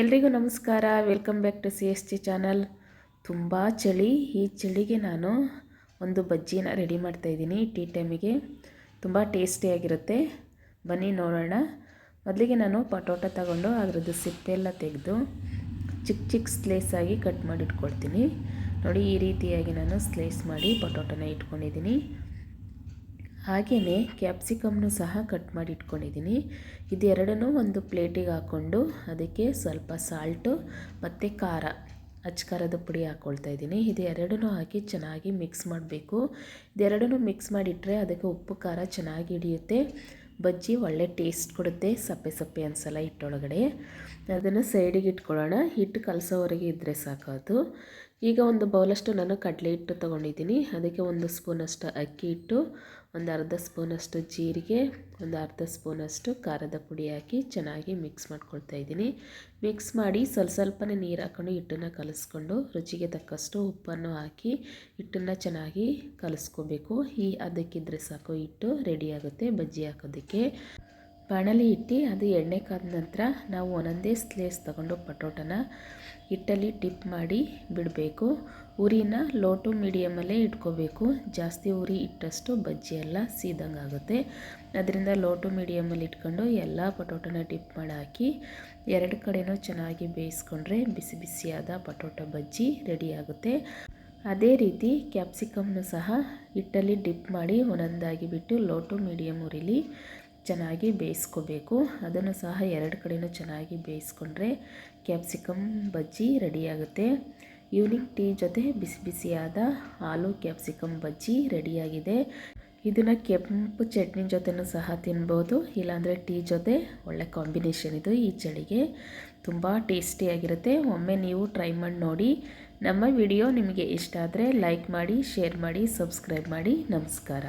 ಎಲ್ರಿಗೂ ನಮಸ್ಕಾರ. Welcome back to C S T channel ತುಂಬ ಚಳಿ. ಈ ಚಳಿಗೆ ನಾನು ಒಂದು ಬಜ್ಜಿನ ರೆಡಿ ಮಾಡ್ತಾಯಿದ್ದೀನಿ ಟೀ ಟೈಮಿಗೆ ತುಂಬ ಟೇಸ್ಟಿಯಾಗಿರುತ್ತೆ ಬನ್ನಿ ನೋಡೋಣ. ಮೊದಲಿಗೆ ನಾನು ಪಟೋಟ ತಗೊಂಡು ಅದರದ್ದು ಸಿಪ್ಪೆ ಎಲ್ಲ ತೆಗೆದು ಚಿಕ್ಕ ಚಿಕ್ಕ ಸ್ಲೇಸ್ ಆಗಿ ಕಟ್ ಮಾಡಿ ಇಟ್ಕೊಳ್ತೀನಿ ನೋಡಿ ಈ ರೀತಿಯಾಗಿ ನಾನು ಸ್ಲೇಸ್ ಮಾಡಿ ಪಟೋಟನ ಇಟ್ಕೊಂಡಿದ್ದೀನಿ. ಹಾಗೆಯೇ ಕ್ಯಾಪ್ಸಿಕಮ್ನು ಸಹ ಕಟ್ ಮಾಡಿ ಇಟ್ಕೊಂಡಿದ್ದೀನಿ ಇದೆರಡನ್ನೂ ಒಂದು ಪ್ಲೇಟಿಗೆ ಹಾಕ್ಕೊಂಡು ಅದಕ್ಕೆ ಸ್ವಲ್ಪ ಸಾಲ್ಟು ಮತ್ತು ಖಾರ, ಅಚ್ಕಾರದ ಪುಡಿ ಹಾಕ್ಕೊಳ್ತಾ ಇದ್ದೀನಿ. ಇದು ಎರಡನ್ನೂ ಹಾಕಿ ಚೆನ್ನಾಗಿ ಮಿಕ್ಸ್ ಮಾಡಬೇಕು. ಇದೆರಡನ್ನೂ ಮಿಕ್ಸ್ ಮಾಡಿಟ್ರೆ ಅದಕ್ಕೆ ಉಪ್ಪು, ಖಾರ ಚೆನ್ನಾಗಿ ಹಿಡಿಯುತ್ತೆ. ಬಜ್ಜಿ ಒಳ್ಳೆ ಟೇಸ್ಟ್ ಕೊಡುತ್ತೆ ಸಪ್ಪೆ ಸಪ್ಪೆ ಅನ್ಸಲ್ಲ ಹಿಟ್ಟೊಳಗಡೆ. ಅದನ್ನು ಸೈಡಿಗೆ ಇಟ್ಕೊಳ್ಳೋಣ. ಹಿಟ್ಟು ಕಲಸೋವರೆಗೆ ಇದ್ದರೆ ಸಾಕು ಈಗ ಒಂದು ಬೌಲಷ್ಟು ನಾನು ಕಡಲೆ ಹಿಟ್ಟು ತೊಗೊಂಡಿದ್ದೀನಿ. ಅದಕ್ಕೆ ಒಂದು ಸ್ಪೂನಷ್ಟು ಅಕ್ಕಿ ಹಿಟ್ಟು ಒಂದು ಅರ್ಧ ಸ್ಪೂನಷ್ಟು ಜೀರಿಗೆ, ಒಂದು ಅರ್ಧ ಸ್ಪೂನಷ್ಟು ಖಾರದ ಪುಡಿ ಹಾಕಿ ಚೆನ್ನಾಗಿ ಮಿಕ್ಸ್ ಮಾಡ್ಕೊಳ್ತಾ ಇದ್ದೀನಿ. ಮಿಕ್ಸ್ ಮಾಡಿ ಸ್ವಲ್ಪ ಸ್ವಲ್ಪನೇ ನೀರು ಹಾಕ್ಕೊಂಡು ಹಿಟ್ಟನ್ನು ಕಲಿಸ್ಕೊಂಡು ರುಚಿಗೆ ತಕ್ಕಷ್ಟು ಉಪ್ಪನ್ನು ಹಾಕಿ ಹಿಟ್ಟನ್ನು ಚೆನ್ನಾಗಿ ಕಲಿಸ್ಕೋಬೇಕು. ಈ ಅದಕ್ಕಿದ್ರೆ ಸಾಕು ಹಿಟ್ಟು ರೆಡಿ ಆಗುತ್ತೆ, ಬಜ್ಜಿ ಹಾಕೋದಕ್ಕೆ. ಬಾಣಲಿ ಇಟ್ಟು ಅದು ಎಣ್ಣೆ ಕಾದ ನಂತರ ನಾವು ಒಂದೊಂದೇ ಸ್ಲೇಸ್ ತಗೊಂಡು ಪಟೋಟನ ಹಿಟ್ಟಲ್ಲಿ ಟಿಪ್ ಮಾಡಿ ಬಿಡಬೇಕು. ಉರಿನ ಲೋ ಟು ಮೀಡಿಯಮಲ್ಲೇ ಇಟ್ಕೋಬೇಕು. ಜಾಸ್ತಿ ಉರಿ ಇಟ್ಟಷ್ಟು ಬಜ್ಜಿ ಎಲ್ಲ ಸೀದಂಗೆ ಆಗುತ್ತೆ. ಅದರಿಂದ ಲೋ ಟು ಮೀಡಿಯಮಲ್ಲಿ ಇಟ್ಕೊಂಡು ಎಲ್ಲ ಪಟೋಟನ ಡಿಪ್ ಮಾಡಿ ಹಾಕಿ ಎರಡು ಕಡೆನೂ ಚೆನ್ನಾಗಿ ಬೇಯಿಸ್ಕೊಂಡ್ರೆ ಬಿಸಿ ಬಿಸಿಯಾದ ಪಟೋಟ ಬಜ್ಜಿ ರೆಡಿಯಾಗುತ್ತೆ ಅದೇ ರೀತಿ ಕ್ಯಾಪ್ಸಿಕಮ್ನು ಸಹ ಹಿಟ್ಟಲ್ಲಿ ಡಿಪ್ ಮಾಡಿ ಒಂದೊಂದಾಗಿ ಬಿಟ್ಟು ಲೋ ಟು ಮೀಡಿಯಮ್ ಉರಿಲಿ ಚೆನ್ನಾಗಿ ಬೇಯಿಸ್ಕೋಬೇಕು. ಅದನ್ನು ಸಹ ಎರಡು ಕಡೆಯೂ ಚೆನ್ನಾಗಿ ಬೇಯಿಸ್ಕೊಂಡ್ರೆ ಕ್ಯಾಪ್ಸಿಕಮ್ ಬಜ್ಜಿ ರೆಡಿಯಾಗುತ್ತೆ ಈವ್ನಿಂಗ್ ಟೀ ಜೊತೆ ಬಿಸಿ ಬಿಸಿಯಾದ ಹಾಲು ಕ್ಯಾಪ್ಸಿಕಮ್ ಬಜ್ಜಿ ರೆಡಿಯಾಗಿದೆ. ಇದನ್ನು ಕೆಂಪು ಚಟ್ನಿ ಜೊತೆನೂ ಸಹ ತಿನ್ಬೋದು. ಇಲ್ಲಾಂದರೆ ಟೀ ಜೊತೆ ಒಳ್ಳೆ ಕಾಂಬಿನೇಷನ್ ಇದು ಈ ಚಳಿಗೆ. ತುಂಬ ಟೇಸ್ಟಿಯಾಗಿರುತ್ತೆ ಒಮ್ಮೆ ನೀವು ಟ್ರೈ ಮಾಡಿ ನೋಡಿ. ನಮ್ಮ ವಿಡಿಯೋ ನಿಮಗೆ ಇಷ್ಟ ಆದರೆ ಲೈಕ್ ಮಾಡಿ, ಶೇರ್ ಮಾಡಿ, ಸಬ್ಸ್ಕ್ರೈಬ್ ಮಾಡಿ. ನಮಸ್ಕಾರ.